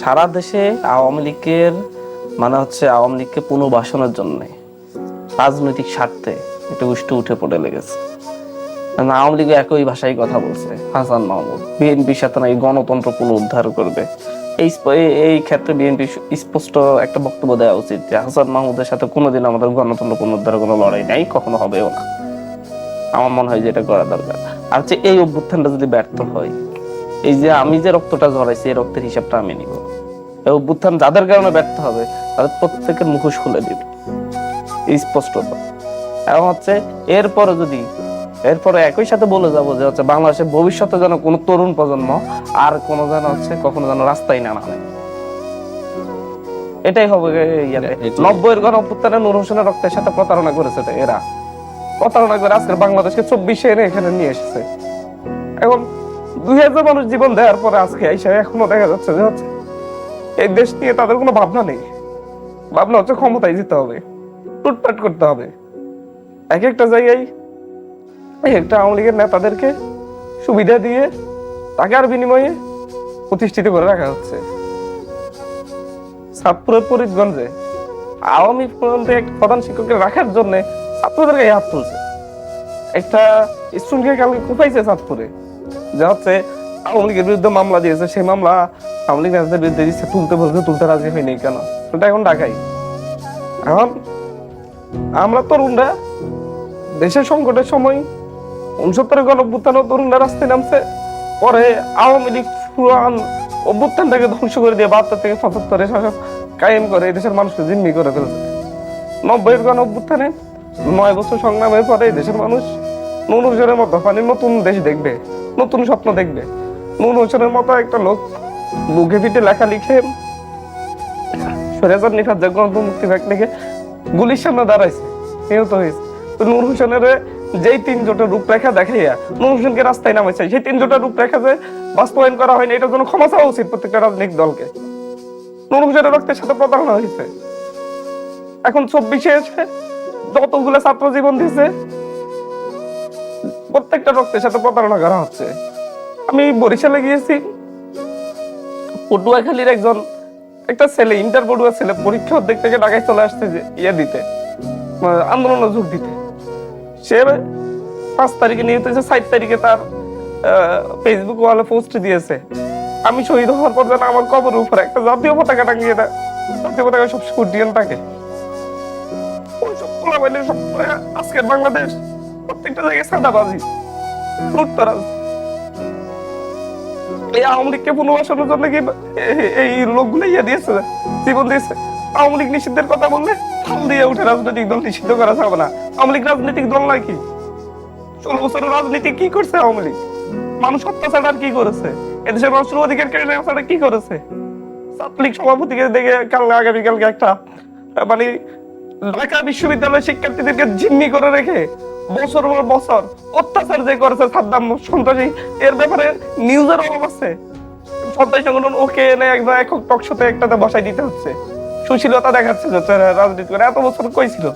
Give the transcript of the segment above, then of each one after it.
সারা দেশে আওয়ামী লীগের মানে হচ্ছে আওয়ামী লীগকে পুনর্বাসনের জন্য রাজনৈতিক স্বার্থে উঠে পড়ে লেগেছে। আওয়ামী লীগ একই ভাষায় কথা বলছে, হাসান মাহমুদ। বিএনপির সাথে গণতন্ত্র পুনরুদ্ধার করবে। এই এই- ক্ষেত্রে বিএনপি স্পষ্ট একটা বক্তব্য দেওয়া উচিত যে হাসান মাহমুদের সাথে কোনোদিন আমাদের গণতন্ত্র পুনরুদ্ধারের কোনো লড়াই নাই, কখনো হবেও না। আমার মনে হয় যে এটা করা দরকার। আর হচ্ছে এই অভ্যুত্থানটা যদি ব্যর্থ হয় এই যে আমি যে রক্তটা ঝরাইছি এই রক্তের হিসাবটা আমি নিব। এই অভ্যুত্থান যাদের কারণে ব্যর্থ হবে তাদের প্রত্যেকের মুখোশ খুলে দিবে। এই স্পষ্টতা। এবং হচ্ছে এরপরে যদি এরপরে একই সাথে বলে যাব যে হচ্ছে বাংলাদেশের ভবিষ্যতে যেন কোনো তরুণ প্রজন্ম আর কোনো যেন হচ্ছে কখনো যেন রাস্তায় না নামে। এটাই হবে নব্বইয়ের গণ অভ্যুত্থানে নূর হোসেনের রক্তের সাথে প্রতারণা করেছে এরা। প্রতারণা করে আজকের বাংলাদেশকে চব্বিশে এনে এখানে নিয়ে এসেছে। এখন দুই হাজার মানুষ জীবন দেওয়ার পরে আজকে এখনও দেখা যাচ্ছে যে হচ্ছে এই দেশ নিয়ে তাদের কোনো ভাবনা নেই। ভাবনা হচ্ছে ক্ষমতায় যেতে হবে করতে হবে। এক একটা জায়গায় এক একটা আওয়ামী লীগের নেতাদেরকে সুবিধা দিয়ে টাকার বিনিময়ে প্রতিষ্ঠিত করে রাখা হচ্ছে। সাতপুরের ফরিদগঞ্জে, আওয়ামী ফ্রন্টে একটা প্রধান শিক্ষককে রাখার জন্য ছাত্রদের গায়ে হাত তুলছে। একটা স্টুডেন্টকে কালকে কোপাইছে চাঁদপুরে যা হচ্ছে আওয়ামী লীগের বিরুদ্ধে মামলা দিয়েছে, সেই মামলা আওয়ামী লীগ নেতাদের বিরুদ্ধে দিচ্ছে তুলতে বলছে তুলতে রাজি হয়নি কেন? ওটা এখন ঢাকাই এখন আমরা তরুণরা, দেশের সংকটের সময় উনসত্তরের গণ অভ্যুত্থানও তরুণরা রাস্তায় নামছে, পরে আওয়ামী লীগ পুরান অভ্যুত্থানটাকে ধ্বংস করে দিয়ে বাহাত্তর থেকে পঁচাত্তরে শাসক কায়েম করে দেশের মানুষকে জিম্মি করে ফেলছে। নব্বইয়ের গণ অভ্যুত্থানে নয় বছর সংগ্রামের পরে দেশের মানুষ নুন মতো মানে নতুন দেশ দেখবে। নতুন স্বপ্ন দেখবে। নুন হোসেনের মতো একটা লোক বুকে পিঠে লেখা লিখে সরেজার মুক্তি গুলির সামনে দাঁড়াইছে। নিহত হয়েছে। তো নূর হোসেনের যেই তিন জোটের রূপরেখা দেখাইয়া হোসেনকে রাস্তায় নামাইছে, সেই তিন জোটের রূপরেখা যে বাস্তবায়ন করা হয়নি, এটার জন্য ক্ষমা চাওয়া উচিত প্রত্যেকটা রাজনৈতিক দলকে। নূর হোসেনের রক্তের সাথে প্রতারণা হয়েছে। এখন চব্বিশে এসে যতগুলো ছাত্র জীবন দিয়েছে প্রত্যেকটা রক্তের সাথে প্রতারণা করা হচ্ছে। আমি বরিশালে গিয়েছি। পটুয়াখালীর একজন, একটা ছেলে, ইন্টার পড়ুয়া ছেলে, পরীক্ষা অর্ধেক থেকে ঢাকায় চলে আসছে যে ইয়ে দিতে মানে আন্দোলনে যোগ দিতে। সে পাঁচ তারিখে নিহত হয়েছে সাত তারিখে তার ফেসবুক ওয়ালে পোস্ট দিয়েছে। আমি শহীদ হওয়ার পর যেন আমার কবর উপরে একটা জাতীয় পতাকা টাঙিয়ে দেয়। জাতীয় পতাকা সব উড্ডীয়ন থাকে। আজকের বাংলাদেশ। প্রত্যেকটা জায়গায় সাদাবাজি লুটতরাজ এই আওয়ামী লীগকে পুনর্বাসনের জন্য কি এই লোকগুলো ইয়ে দিয়েছে, জীবন দিয়েছে। আওয়ামী লীগ নিষিদ্ধের কথা বললে ফাল দিয়ে উঠে রাজনৈতিক দল নিষিদ্ধ করা যাবে না। আওয়ামী লীগ রাজনৈতিক দল নাকি ষোলো বছরের রাজনীতি কি করছে আওয়ামী লীগ? মানুষ অত্যাচার আর কি করেছে? এদেশের মানুষের অধিকার কেড়ে নেওয়া কি করেছে? ছাত্রলীগ সভাপতিকে দেখে কাল আগামীকালকে একটা মানে ঢাকা বিশ্ববিদ্যালয়ের শিক্ষার্থীদেরকে জিম্মি করে রেখে বছর পর বছর অত্যাচার যে করেছে সাদ্দাম সন্ত্রাসী, এর ব্যাপারে নিউজের অভাব আছে। সন্ত্রাসী সংগঠন ওকে এনে একদম একক টকশোতে একটাতে বসাই দিতে হচ্ছে। সুশীলতা দেখাচ্ছে যে রাজনীতি করে এত বছর কই ছিল?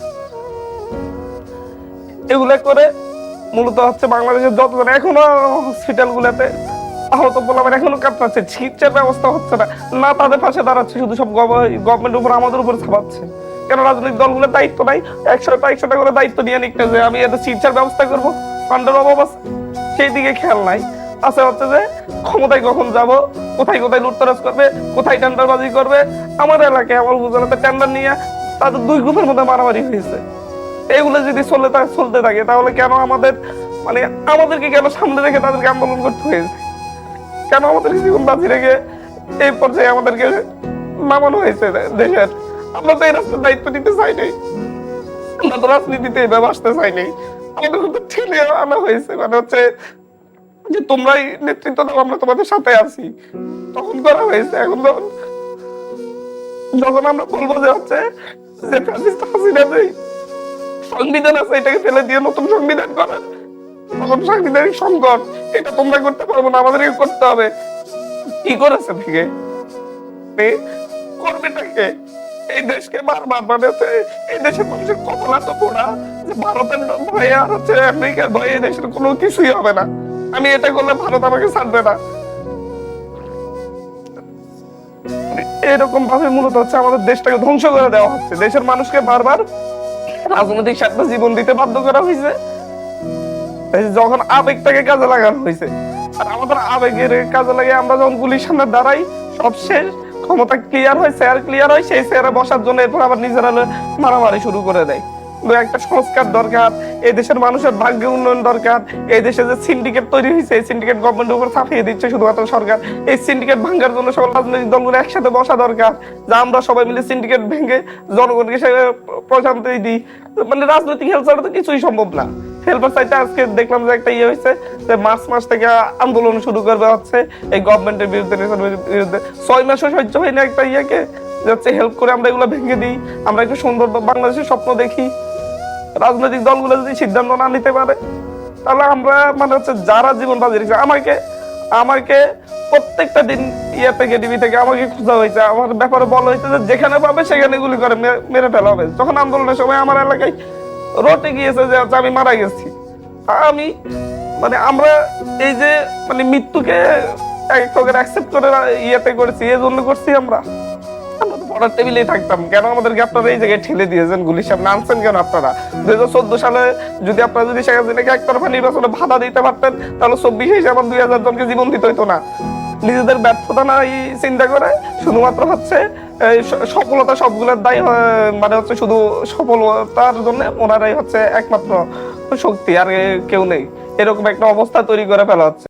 এগুলা করে মূলত হচ্ছে বাংলাদেশের যতজন এখনও হসপিটাল গুলাতে আহত বললাম এখনও কাঁপতাছে, চিকিৎসার ব্যবস্থা হচ্ছে না। না তাদের পাশে দাঁড়াচ্ছে, শুধু সব গভর্নমেন্ট উপর আমাদের উপর ছাপাচ্ছে। কেন রাজনৈতিক দলগুলোর দায়িত্ব নাই? একশোটা একশোটা করে দায়িত্ব নিয়ে নিতে যে আমি এত চিকিৎসার ব্যবস্থা করব। ফান্ডের অভাব আছে সেই দিকে খেয়াল নাই। আছে হচ্ছে যে, ক্ষমতায় কখন যাব, কোথায় কোথায় লুটতরাজ করবে, কোথায় টেন্ডারবাজি করবে, আমার এলাকায় আমার উপজেলাতে টেন্ডার নিয়ে তাদের দুই গ্রুপের মধ্যে মারামারি হয়েছে। এগুলো যদি চলে চলতে থাকে, তাহলে কেন আমাদের মানে আমাদেরকে কেন সামনে রেখে তাদেরকে আন্দোলন করতে হয়েছে? কেন আমাদেরকে জীবন বাঁচিয়ে রেখে এই পর্যায়ে আমাদেরকে নামানো হয়েছে দেশের? আমরা তো এই রাস্তার দায়িত্ব নিতে চাই নাই। আমরা তো রাজনীতিতে এভাবে আসতে চাই নাই। আমাদের কিন্তু ঠেলে আনা হয়েছে মানে হচ্ছে যে তোমরাই নেতৃত্ব দাও, আমরা তোমাদের সাথে আছি। তখন করা হয়েছে, এখন যখন যখন আমরা বলব যে হচ্ছে যে হাসিনা সংবিধান আছে, এটাকে ফেলে দিয়ে নতুন সংবিধান করা, তখন সাংবিধানিক সংকট, এটা তোমরা করতে পারব না, আমাদেরকে করতে হবে। কি করেছে থেকে করবেটাকে এই দেশকে বারবার মানে হচ্ছে এই দেশের মানুষের কপাল এত পোড়া যে ভারতের ভয়ে আর হচ্ছে আমেরিকার ভয়ে এই দেশের কোনো কিছুই হবে না। আমি এটা করলে ভারত আমাকে ছাড়বে না। এরকম ভাবে মূলত হচ্ছে আমাদের দেশটাকে ধ্বংস করে দেওয়া হচ্ছে। দেশের মানুষকে বারবার রাজনৈতিক স্বার্থে জীবন দিতে বাধ্য করা হয়েছে। যখন আবেগটাকে কাজে লাগানো হয়েছে, আর আমাদের আবেগের কাজে লাগে আমরা যখন গুলির সামনে দাঁড়াই, সব শেষ। ক্ষমতা ক্লিয়ার হয় চেয়ার ক্লিয়ার হয় সেই চেয়ারে বসার জন্য এরপর আবার নিজেরা মারামারি শুরু করে দেয়। একটা সংস্কার দরকার, এই দেশের মানুষের উন্নয়ন দরকার, এই দেশে যে সিন্ডিকেট তৈরি হয়েছে, এই সিন্ডিকেট গভর্নমেন্টের উপর চাপিয়ে দিচ্ছে শুধুমাত্র সরকার। এই সিন্ডিকেট ভাঙার জন্য সকল রাজনৈতিক দলগুলো একসাথে বসা দরকার, যা আমরা সবাই মিলে সিন্ডিকেট ভেঙে জনগণকে সে প্রশান্তি দিই। মানে রাজনৈতিক ছাড়া তো কিছুই সম্ভব না। হেল্পার সাইডে আজকে দেখলাম যে একটা ইয়ে হয়েছে যে মার্চ মাস থেকে আন্দোলন শুরু করবে হচ্ছে এই গভর্নমেন্টের বিরুদ্ধে বিরুদ্ধে। ছয় মাসও সহ্য হয় না একটা ইয়েকে, যে হচ্ছে হেল্প করে আমরা এগুলো ভেঙে দিই, আমরা একটু সুন্দর বাংলাদেশের স্বপ্ন দেখি। রাজনৈতিক দলগুলো যদি সিদ্ধান্ত না নিতে পারে, তাহলে আমরা মানে হচ্ছে যারা জীবন বাজি রেখেছে, আমাকে আমাকে প্রত্যেকটা দিন ইয়ে থেকে টিভি থেকে আমাকে খোঁজা হয়েছে। আমার ব্যাপারে বলা হয়েছে যে যেখানে পাবে সেখানে গুলি করে মেরে ফেলা হবে। যখন আন্দোলনের সময় আমার এলাকায় রটে গিয়েছে যে হচ্ছে আমি মারা গেছি। আমি মানে আমরা এই যে মানে মৃত্যুকে অ্যাকসেপ্ট করে ইয়েতে এই জন্য করছি আমরা। থাকতাম। কেন এই জায়গায় ঠেলে দিয়েছেন কেন আপনারা? দুই হাজার চোদ্দ সালে যদি আপনারা যদি বাধা দিতে পারতেন, তাহলে চব্বিশে আমার দুই হাজার জনকে জীবন দিতে হইতো না। নিজেদের ব্যর্থতা না এই চিন্তা করে, শুধুমাত্র হচ্ছে সফলতা সবগুলোর দায়ী মানে হচ্ছে শুধু সফলতার জন্য ওনারাই হচ্ছে একমাত্র শক্তি, আর কেউ নেই। এরকম একটা অবস্থা তৈরি করে ফেলা হচ্ছে।